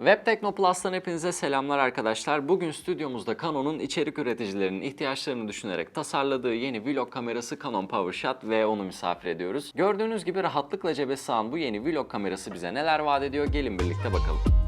Web Teknoplus'tan hepinize selamlar arkadaşlar. Bugün stüdyomuzda Canon'un içerik üreticilerinin ihtiyaçlarını düşünerek tasarladığı yeni vlog kamerası Canon PowerShot V10'u misafir ediyoruz. Gördüğünüz gibi rahatlıkla cebe sığan bu yeni vlog kamerası bize neler vaat ediyor gelin birlikte bakalım.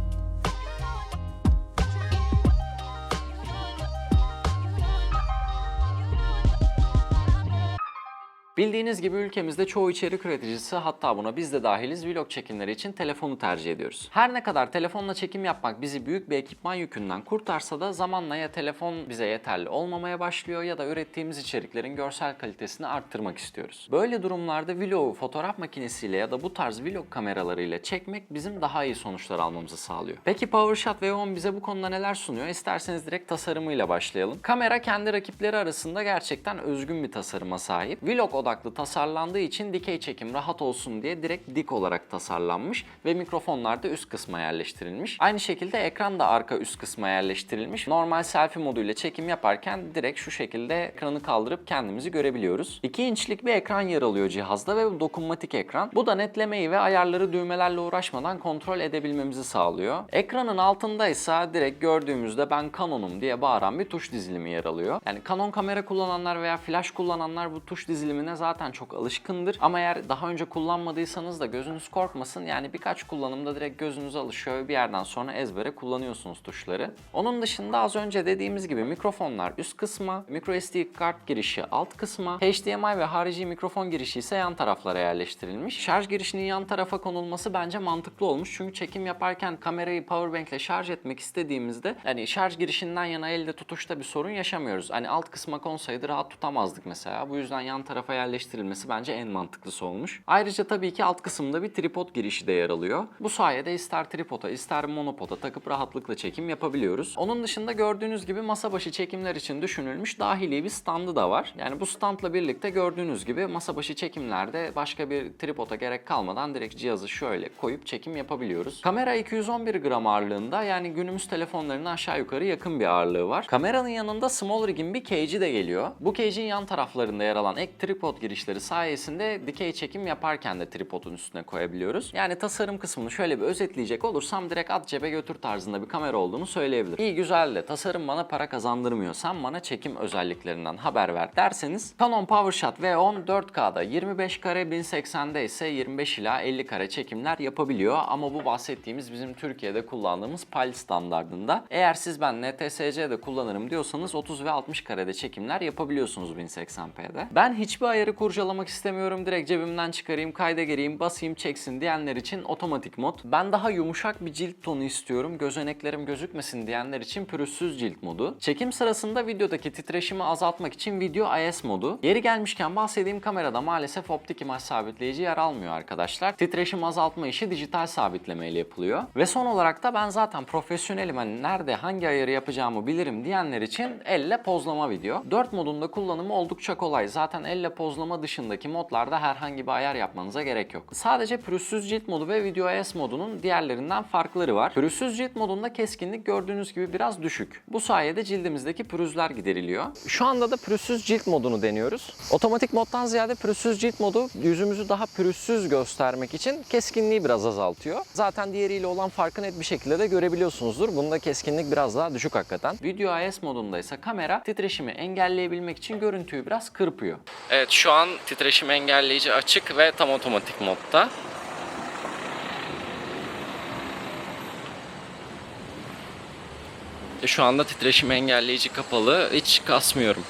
Bildiğiniz gibi ülkemizde çoğu içerik üreticisi hatta buna biz de dahiliz vlog çekimleri için telefonu tercih ediyoruz. Her ne kadar telefonla çekim yapmak bizi büyük bir ekipman yükünden kurtarsa da zamanla ya telefon bize yeterli olmamaya başlıyor ya da ürettiğimiz içeriklerin görsel kalitesini arttırmak istiyoruz. Böyle durumlarda vlogu fotoğraf makinesiyle ya da bu tarz vlog kameralarıyla çekmek bizim daha iyi sonuçlar almamızı sağlıyor. Peki PowerShot V10 bize bu konuda neler sunuyor? İsterseniz direkt tasarımıyla başlayalım. Kamera kendi rakipleri arasında gerçekten özgün bir tasarıma sahip. Vlog odaklı tasarlandığı için dikey çekim rahat olsun diye direkt dik olarak tasarlanmış ve mikrofonlar da üst kısma yerleştirilmiş. Aynı şekilde ekran da arka üst kısma yerleştirilmiş. Normal selfie moduyla çekim yaparken direkt şu şekilde ekranı kaldırıp kendimizi görebiliyoruz. 2 inçlik bir ekran yer alıyor cihazda ve bu dokunmatik ekran. Bu da netlemeyi ve ayarları düğmelerle uğraşmadan kontrol edebilmemizi sağlıyor. Ekranın altında ise direkt gördüğümüzde ben Canon'um diye bağıran bir tuş dizilimi yer alıyor. Yani Canon kamera kullananlar veya flash kullananlar bu tuş dizilimine zaten çok alışkındır. Ama eğer daha önce kullanmadıysanız da gözünüz korkmasın. Yani birkaç kullanımda direkt gözünüze alışıyor bir yerden sonra ezbere kullanıyorsunuz tuşları. Onun dışında az önce dediğimiz gibi mikrofonlar üst kısma, microSD kart girişi alt kısma, HDMI ve harici mikrofon girişi ise yan taraflara yerleştirilmiş. Şarj girişinin yan tarafa konulması bence mantıklı olmuş. Çünkü çekim yaparken kamerayı powerbank ile şarj etmek istediğimizde yani şarj girişinden yana elde tutuşta bir sorun yaşamıyoruz. Hani alt kısma konsaydı rahat tutamazdık mesela. Bu yüzden yan tarafa yerleştirilmesi bence en mantıklısı olmuş. Ayrıca tabii ki alt kısımda bir tripod girişi de yer alıyor. Bu sayede ister tripoda ister monopoda takıp rahatlıkla çekim yapabiliyoruz. Onun dışında gördüğünüz gibi masa başı çekimler için düşünülmüş dahili bir standı da var. Yani bu standla birlikte gördüğünüz gibi masa başı çekimlerde başka bir tripoda gerek kalmadan direkt cihazı şöyle koyup çekim yapabiliyoruz. Kamera 211 gram ağırlığında yani günümüz telefonlarına aşağı yukarı yakın bir ağırlığı var. Kameranın yanında Small Rig'in bir cage'i de geliyor. Bu cage'in yan taraflarında yer alan ek tripod girişleri sayesinde dikey çekim yaparken de tripodun üstüne koyabiliyoruz. Yani tasarım kısmını şöyle bir özetleyecek olursam direkt at cebe götür tarzında bir kamera olduğunu söyleyebilirim. İyi güzel de tasarım bana para kazandırmıyor. Sen bana çekim özelliklerinden haber ver derseniz Canon PowerShot V10 4K'da 25 kare 1080'de ise 25 ila 50 kare çekimler yapabiliyor ama bu bahsettiğimiz bizim Türkiye'de kullandığımız PAL standardında. Eğer siz ben NTSC'de kullanırım diyorsanız 30 ve 60 karede çekimler yapabiliyorsunuz 1080p'de. Ben hiçbir ayarı kurcalamak istemiyorum. Direkt cebimden çıkarayım, kayda gireyim, basayım çeksin diyenler için otomatik mod. Ben daha yumuşak bir cilt tonu istiyorum. Gözeneklerim gözükmesin diyenler için pürüzsüz cilt modu. Çekim sırasında videodaki titreşimi azaltmak için video IS modu. Yeri gelmişken bahsettiğim kamerada maalesef optik imaj sabitleyici yer almıyor arkadaşlar. Titreşim azaltma işi dijital sabitleme ile yapılıyor. Ve son olarak da ben zaten profesyonelim hani nerede hangi ayarı yapacağımı bilirim diyenler için elle pozlama video. 4 modunda kullanımı oldukça kolay. Zaten elle pozlama dışındaki modlarda herhangi bir ayar yapmanıza gerek yok. Sadece pürüzsüz cilt modu ve video IS modunun diğerlerinden farkları var. Pürüzsüz cilt modunda keskinlik gördüğünüz gibi biraz düşük. Bu sayede cildimizdeki pürüzler gideriliyor. Şu anda da pürüzsüz cilt modunu deniyoruz. Otomatik moddan ziyade pürüzsüz cilt modu yüzümüzü daha pürüzsüz göstermek için keskinliği biraz azaltıyor. Zaten diğeriyle olan farkı net bir şekilde de görebiliyorsunuzdur. Bunda keskinlik biraz daha düşük hakikaten. Video IS modunda ise kamera titreşimi engelleyebilmek için görüntüyü biraz kırpıyor. Evet şu an titreşim engelleyici açık ve tam otomatik modda. E, Şu anda titreşim engelleyici kapalı. Hiç kasmıyorum.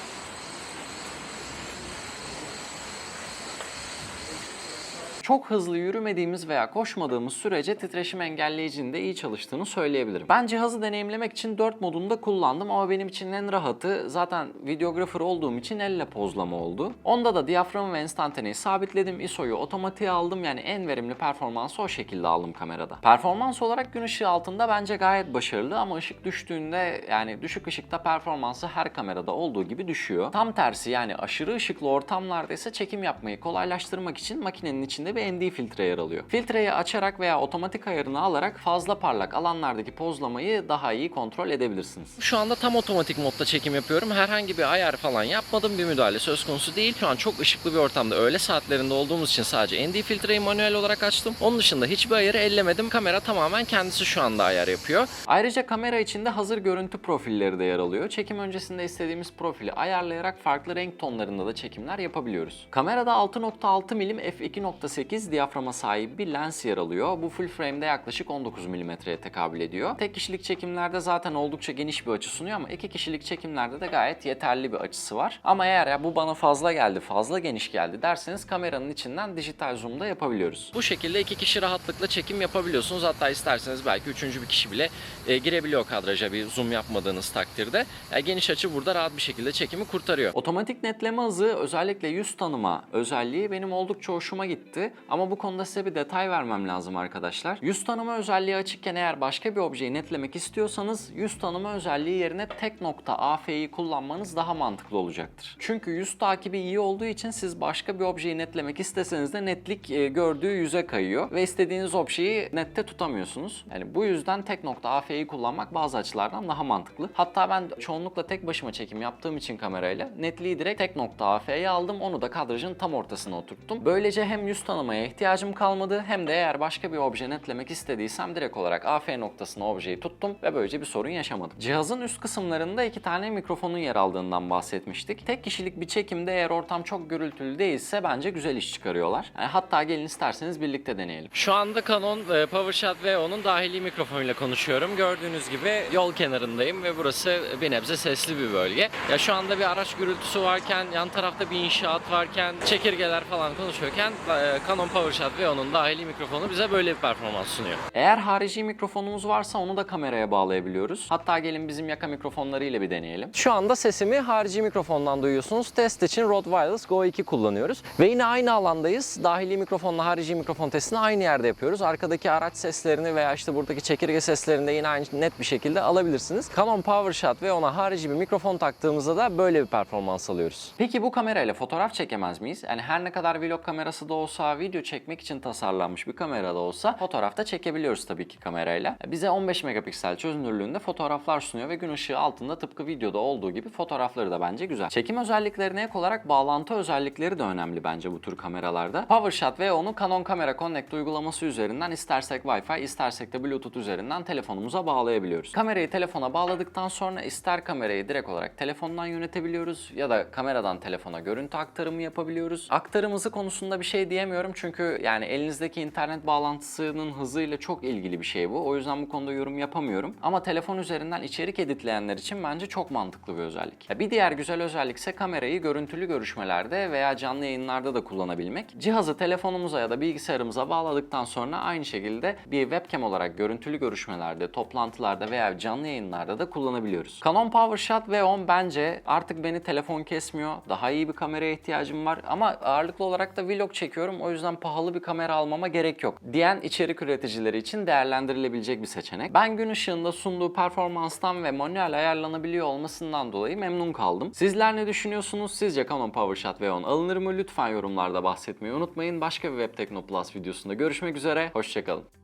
Çok hızlı yürümediğimiz veya koşmadığımız sürece titreşim engelleyicinin de iyi çalıştığını söyleyebilirim. Ben cihazı deneyimlemek için 4 modunda kullandım ama benim için en rahatı zaten videografer olduğum için elle pozlama oldu. Onda da diyafram ve enstantaneyi sabitledim. ISO'yu otomatiğe aldım yani en verimli performansı o şekilde aldım kamerada. Performans olarak gün ışığı altında bence gayet başarılı ama ışık düştüğünde yani düşük ışıkta performansı her kamerada olduğu gibi düşüyor. Tam tersi yani aşırı ışıklı ortamlarda ise çekim yapmayı kolaylaştırmak için makinenin içinde içinde bir ND filtre yer alıyor. Filtreyi açarak veya otomatik ayarını alarak fazla parlak alanlardaki pozlamayı daha iyi kontrol edebilirsiniz. Şu anda tam otomatik modda çekim yapıyorum. Herhangi bir ayar falan yapmadım. Bir müdahale söz konusu değil. Şu an çok ışıklı bir ortamda öğle saatlerinde olduğumuz için sadece ND filtreyi manuel olarak açtım. Onun dışında hiçbir ayarı ellemedim. Kamera tamamen kendisi şu anda ayar yapıyor. Ayrıca kamera içinde hazır görüntü profilleri de yer alıyor. Çekim öncesinde istediğimiz profili ayarlayarak farklı renk tonlarında da çekimler yapabiliyoruz. Kamerada 6.6 mm f2.8 diyaframa sahip bir lens yer alıyor. Bu full frame'de yaklaşık 19 mm'ye tekabül ediyor. Tek kişilik çekimlerde zaten oldukça geniş bir açı sunuyor ama iki kişilik çekimlerde de gayet yeterli bir açısı var. Ama eğer ya bu bana fazla geldi, fazla geniş geldi derseniz kameranın içinden dijital zoom'da yapabiliyoruz. Bu şekilde iki kişi rahatlıkla çekim yapabiliyorsunuz. Hatta isterseniz belki üçüncü bir kişi bile e, girebiliyor kadraja bir zoom yapmadığınız takdirde. Yani geniş açı burada rahat bir şekilde çekimi kurtarıyor. Otomatik netleme hızı özellikle yüz tanıma özelliği benim oldukça hoşuma gitti. Ama bu konuda size bir detay vermem lazım arkadaşlar. Yüz tanıma özelliği açıkken eğer başka bir objeyi netlemek istiyorsanız yüz tanıma özelliği yerine tek nokta AF'yi kullanmanız daha mantıklı olacaktır. Çünkü yüz takibi iyi olduğu için siz başka bir objeyi netlemek isteseniz de netlik e, gördüğü yüze kayıyor ve istediğiniz objeyi nette tutamıyorsunuz. Yani bu yüzden tek nokta AF'yi kullanmak bazı açılardan daha mantıklı. Hatta ben çoğunlukla tek başıma çekim yaptığım için kamerayla netliği direkt tek nokta AF'ye aldım. Onu da kadrajın tam ortasına oturttum. Böylece hem yüz tanımaya ihtiyacım kalmadı hem de eğer başka bir obje netlemek istediysem direkt olarak AF noktasına objeyi tuttum ve böylece bir sorun yaşamadım. Cihazın üst kısımlarında iki tane mikrofonun yer aldığından bahsetmiştik. Tek kişilik bir çekimde eğer ortam çok gürültülü değilse bence güzel iş çıkarıyorlar. Yani hatta gelin isterseniz birlikte deneyelim. Şu anda Canon e, PowerShot VO'nun dahili mikrofonuyla konuşuyorum. Gördüğünüz gibi yol kenarındayım ve burası bir nebze sesli bir bölge. Ya şu anda bir araç gürültüsü varken, yan tarafta bir inşaat varken, çekirgeler falan konuşuyorken e, Canon PowerShot VO'nun dahili mikrofonu bize böyle bir performans sunuyor. Eğer harici mikrofonumuz varsa onu da kameraya bağlayabiliyoruz. Hatta gelin bizim yaka mikrofonları ile bir deneyelim. Şu anda sesimi harici mikrofondan duyuyorsunuz. Test için Rode Wireless Go 2 kullanıyoruz. Ve yine aynı alandayız. Dahili mikrofonla harici mikrofon testini aynı yerde yapıyoruz. Arkadaki araç seslerini veya işte buradaki çekirge seslerini de yine aynı net bir şekilde alabilirsiniz. Canon PowerShot ve ona harici bir mikrofon taktığımızda da böyle bir performans alıyoruz. Peki bu kamerayla fotoğraf çekemez miyiz? Yani her ne kadar vlog kamerası da olsa, video çekmek için tasarlanmış bir kamera da olsa fotoğrafta çekebiliyoruz tabii ki kamerayla. Bize 15 megapiksel çözünürlüğünde fotoğraflar sunuyor ve gün ışığı altında tıpkı videoda olduğu gibi fotoğrafları da bence güzel. Çekim özelliklerine ek olarak bağlantı özellikleri de önemli bence bu tür kameralarda. PowerShot ve onu Canon Camera Connect uygulaması üzerinden istersek Wi-Fi istersek de Bluetooth üzerinden telefonumuza bağlayabiliyoruz. Kamerayı telefona bağladıktan sonra ister kamerayı direkt olarak telefondan yönetebiliyoruz ya da kameradan telefona görüntü aktarımı yapabiliyoruz. Aktarımızı konusunda bir şey diyemiyorum çünkü yani elinizdeki internet bağlantısının hızıyla çok ilgili bir şey bu. O yüzden bu konuda yorum yapamıyorum. Ama telefon üzerinden içerik editleyenler için bence çok mantıklı bir özellik. Bir diğer güzel özellik ise kamerayı görüntülü görüşmelerde veya canlı yayınlarda da kullanabilmek. Cihazı telefonumuza ya da bilgisayarımıza bağladıktan sonra aynı şekilde bir webcam olarak görüntülü görüşmelerde, toplantılarda veya canlı yayınlarda da kullanabiliyoruz. Canon PowerShot V10 bence artık beni telefon kesmiyor. Daha iyi bir kameraya ihtiyacım var ama ağırlıklı olarak da vlog çekiyorum. O yüzden pahalı bir kamera almama gerek yok diyen içerik üreticileri için değerlendirilebilecek bir seçenek. Ben gün ışığında sunduğu performanstan ve manuel ayarlanabiliyor olmasından dolayı memnun kaldım. Sizler ne düşünüyorsunuz? Sizce Canon PowerShot V10 alınır mı? Lütfen yorumlarda bahsetmeyi unutmayın. Başka bir Web Tekno Plus videosunda görüşmek üzere. Hoşçakalın.